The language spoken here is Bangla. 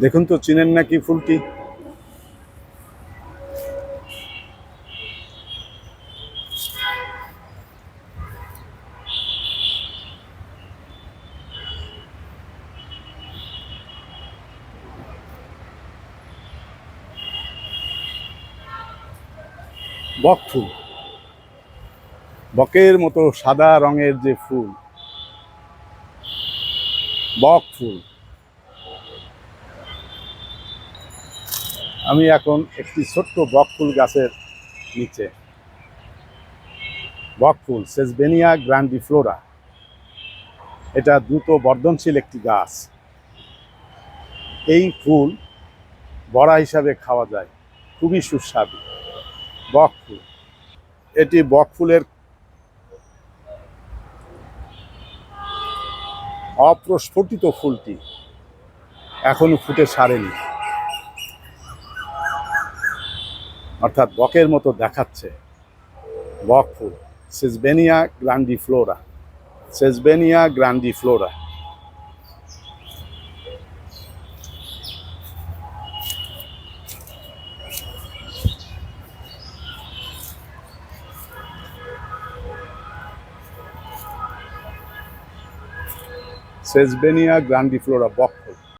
দেখুন তো, চিনেন নাকি ফুলটি? বক ফুল। বকের মতো সাদা রঙের যে ফুল। বক ফুল। আমি এখন একটি ছোট্ট বক ফুল গাছের নিচে। বক ফুল, সেসবেনিয়া গ্রান্ডিফ্লোরা এটা দ্রুত বর্ধনশীল একটি গাছ। এই ফুল বড়া হিসাবে খাওয়া যায়। খুবই সুস্বাদু। বক ফুল। এটি বক ফুলের অপ্রস্ফুটিত ফুলটি। এখনও ফুটে সারেনি। অর্থাৎ বকের মতো দেখাচ্ছে। বক ফুল। Sesbania grandiflora. Sesbania grandiflora. Sesbania grandiflora বক